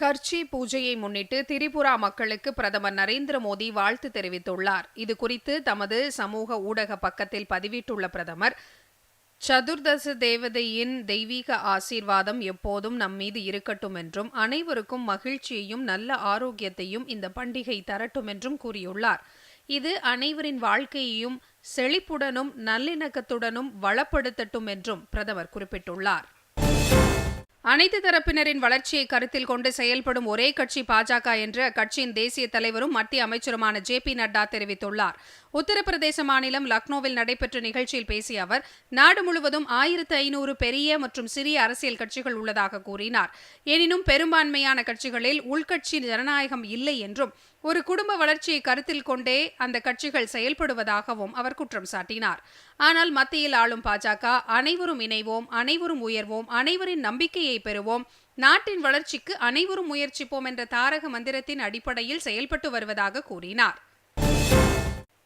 கர்ச்சி பூஜையை முன்னிட்டு திரிபுரா மக்களுக்கு பிரதமர் நரேந்திர மோடி வாழ்த்து தெரிவித்துள்ளார். இதுகுறித்து தமது சமூக ஊடக பக்கத்தில் பதிவிட்டுள்ள பிரதமர் சதுர்தச தேவதையின் தெய்வீக ஆசீர்வாதம் எப்போதும் நம் மீது இருக்கட்டும் என்றும் அனைவருக்கும் மகிழ்ச்சியையும் நல்ல ஆரோக்கியத்தையும் இந்த பண்டிகை தரட்டும் என்றும் கூறியுள்ளார். இது அனைவரின் வாழ்க்கையையும் செழிப்புடனும் நல்லிணக்கத்துடனும் வளப்படுத்தட்டும் என்றும் பிரதமர் குறிப்பிட்டுள்ளார். அனைத்து தரப்பினரின் வளர்ச்சியை கருத்தில் கொண்டு செயல்படும் ஒரே கட்சி பாஜக என்று அக்கட்சியின் தேசிய தலைவரும் மத்திய அமைச்சருமான ஜே பி நட்டா தெரிவித்துள்ளார். உத்தரப்பிரதேச மாநிலம் லக்னோவில் நடைபெற்ற நிகழ்ச்சியில் பேசிய அவர் நாடு முழுவதும் ஆயிரத்து ஐநூறு பெரிய மற்றும் சிறிய அரசியல் கட்சிகள் உள்ளதாக கூறினார். எனினும் பெரும்பான்மையான கட்சிகளில் உள்கட்சி ஜனநாயகம் இல்லை என்றும் ஒரு குடும்ப வளர்ச்சியை கருத்தில் கொண்டே அந்த கட்சிகள் செயல்படுவதாகவும் அவர் குற்றம் சாட்டினார். ஆனால் மத்தியில் ஆளும் பாஜக அனைவரும் இணைவோம் அனைவரும் உயர்வோம் அனைவரின் நம்பிக்கையை பெறுவோம் நாட்டின் வளர்ச்சிக்கு அனைவரும் முயற்சிப்போம் என்ற தாரக மந்திரத்தின் அடிப்படையில் செயல்பட்டு வருவதாக கூறினார்.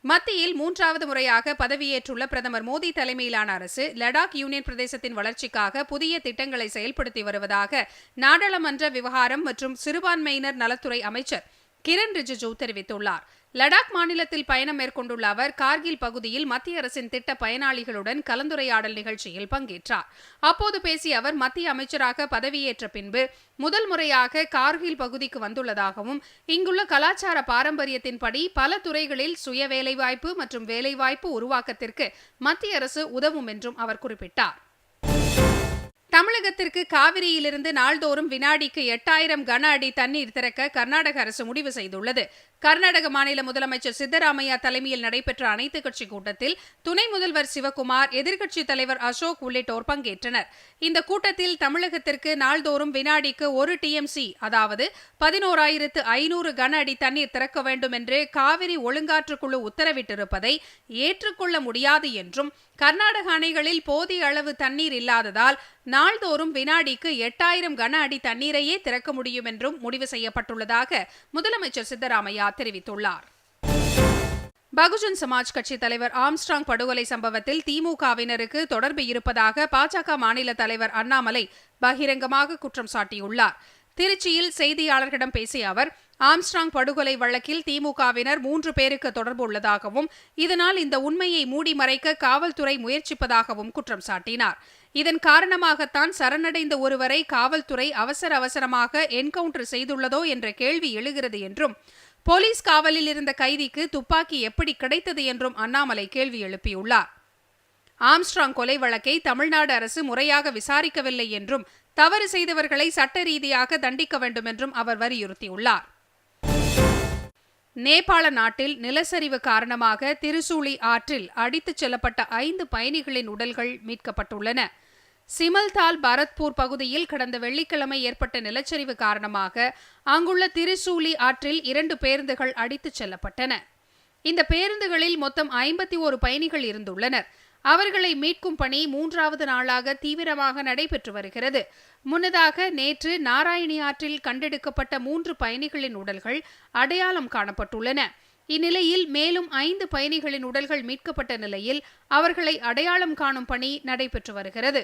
மத்தியில் மூன்றாவது முறையாக பதவியேற்றுள்ள பிரதமர் மோடி தலைமையிலான அரசு லடாக் யூனியன் பிரதேசத்தின் வளர்ச்சிக்காக புதிய திட்டங்களை செயல்படுத்தி வருவதாக நாடாளுமன்ற விவகாரம் மற்றும் சிறுபான்மையினர் நலத்துறை அமைச்சர் கிரண் ரிஜிஜூ தெரிவித்துள்ளார். லடாக் மாநிலத்தில் பயணம் மேற்கொண்டுள்ள அவர் கார்கில் பகுதியில் மத்திய அரசின் திட்ட பயனாளிகளுடன் கலந்துரையாடல் நிகழ்ச்சியில் பங்கேற்றார். அப்போது பேசிய அவர் மத்திய அமைச்சராக பதவியேற்ற பின்பு முதல் முறையாக கார்கில் பகுதிக்கு வந்துள்ளதாகவும் இங்குள்ள கலாச்சார பாரம்பரியத்தின்படி பல துறைகளில் சுய வேலைவாய்ப்பு மற்றும் வேலைவாய்ப்பு உருவாக்கத்திற்கு மத்திய அரசு உதவும் என்றும் அவர் குறிப்பிட்டார். தமிழகத்திற்கு காவிரியிலிருந்து நாள்தோறும் வினாடிக்கு எட்டாயிரம் கன அடி தண்ணீர் திறக்க கர்நாடக அரசு முடிவு செய்துள்ளது. கர்நாடக மாநில முதலமைச்சர் சித்தராமையா தலைமையில் நடைபெற்ற அனைத்துக் கட்சி கூட்டத்தில் துணை முதல்வர் சிவகுமார் எதிர்க்கட்சித் தலைவர் அசோக் உள்ளிட்டோர் பங்கேற்றனர். இந்த கூட்டத்தில் தமிழகத்திற்கு நாள்தோறும் வினாடிக்கு ஒரு டிஎம்சி அதாவது பதினோராயிரத்து ஐநூறு கன அடி தண்ணீர் திறக்க வேண்டும் என்று காவிரி ஒழுங்காற்றுக்குழு உத்தரவிட்டிருப்பதை ஏற்றுக்கொள்ள முடியாது என்றும் கர்நாடக அணைகளில் போதிய அளவு தண்ணீர் இல்லாததால் நாள்தோறும் வினாடிக்கு எட்டாயிரம் கன அடி தண்ணீரையே திறக்க முடியும் என்றும் முடிவு செய்யப்பட்டுள்ளதாக முதலமைச்சர் சித்தராமையா தெரிவித்துள்ளார். பகுஜன் சமாஜ் கட்சி தலைவர் ஆம்ஸ்ட்ராங் படுகொலை சம்பவத்தில் திமுகவினருக்கு தொடர்பு இருப்பதாக பாஜக மாநில தலைவர் அண்ணாமலை பகிரங்கமாக குற்றம் சாட்டியுள்ளார். திருச்சியில் செய்தியாளர்களிடம் பேசிய அவர் ஆம்ஸ்ட்ராங் படுகொலை வழக்கில் திமுகவினர் மூன்று பேருக்கு தொடர்பு உள்ளதாகவும் இதனால் இந்த உண்மையை மூடி மறைக்க காவல்துறை முயற்சிப்பதாகவும் குற்றம் சாட்டினார். இதன் காரணமாகத்தான் சரணடைந்த ஒருவரை காவல்துறை அவசர அவசரமாக என்கவுண்டர் செய்துள்ளதோ என்ற கேள்வி எழுகிறது என்றும் போலீஸ் காவலில் இருந்த கைதிக்கு துப்பாக்கி எப்படி கிடைத்தது என்றும் அண்ணாமலை கேள்வி எழுப்பியுள்ளார். ஆம்ஸ்ட்ராங் கொலை வழக்கை தமிழ்நாடு அரசு முறையாக விசாரிக்கவில்லை என்றும் தவறு செய்தவர்களை சட்ட ரீதியாக தண்டிக்க வேண்டும் என்றும் அவர் வலியுறுத்தியுள்ளார். நேபாள நாட்டில் நிலச்சரிவு காரணமாக திருசூலி ஆற்றில் அடித்துச் செல்லப்பட்ட ஐந்து பயணிகளின் உடல்கள் மீட்கப்பட்டுள்ளன. சிமல்தால் பரத்பூர் பகுதியில் கடந்த வெள்ளிக்கிழமை ஏற்பட்ட நிலச்சரிவு காரணமாக அங்குள்ள திரிசூலி ஆற்றில் இரண்டு பேருந்துகள் அடித்துச் செல்லப்பட்டன. இந்த பேருந்துகளில் மொத்தம் ஐம்பத்தி ஒரு பயணிகள் இருந்துள்ளனர். அவர்களை மீட்கும் பணி மூன்றாவது நாளாக தீவிரமாக நடைபெற்று வருகிறது. முன்னதாக நேற்று நாராயணி ஆற்றில் கண்டெடுக்கப்பட்ட மூன்று பயணிகளின் உடல்கள் அடையாளம் காணப்பட்டுள்ளன. இந்நிலையில் மேலும் ஐந்து பயணிகளின் உடல்கள் மீட்கப்பட்ட நிலையில் அவர்களை அடையாளம் காணும் பணி நடைபெற்று வருகிறது.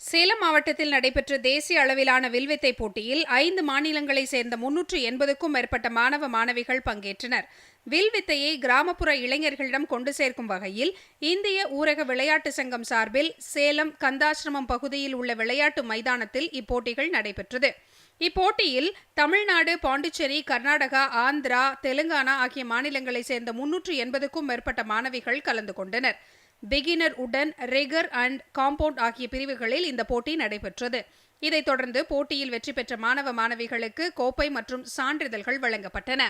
சேலம் மாவட்டத்தில் நடைபெற்ற தேசிய அளவிலான வில்வித்தை போட்டியில் ஐந்து மாநிலங்களை சேர்ந்த முன்னூற்று எண்பதுக்கும் மேற்பட்ட மாணவ மாணவிகள் பங்கேற்றனர். வில்வித்தையை கிராமப்புற இளைஞர்களிடம் கொண்டு சேர்க்கும் வகையில் இந்திய ஊரக விளையாட்டு சங்கம் சார்பில் சேலம் கந்தாசிரமம் பகுதியில் உள்ள விளையாட்டு மைதானத்தில் இப்போட்டிகள் நடைபெற்றது. இப்போட்டியில் தமிழ்நாடு பாண்டிச்சேரி கர்நாடகா ஆந்திரா தெலுங்கானா ஆகிய மாநிலங்களை சேர்ந்த முன்னூற்று எண்பதுக்கும் மேற்பட்ட மாணவிகள் கலந்து கொண்டனர். பிகினர் உடன் ரெகர் அண்ட் காம்பவுண்ட் ஆகிய பிரிவுகளில் இந்த போட்டி நடைபெற்றது. இதைத் தொடர்ந்து போட்டியில் வெற்றி பெற்ற மாணவ மாணவிகளுக்கு கோப்பை மற்றும் சான்றிதழ்கள் வழங்கப்பட்டன.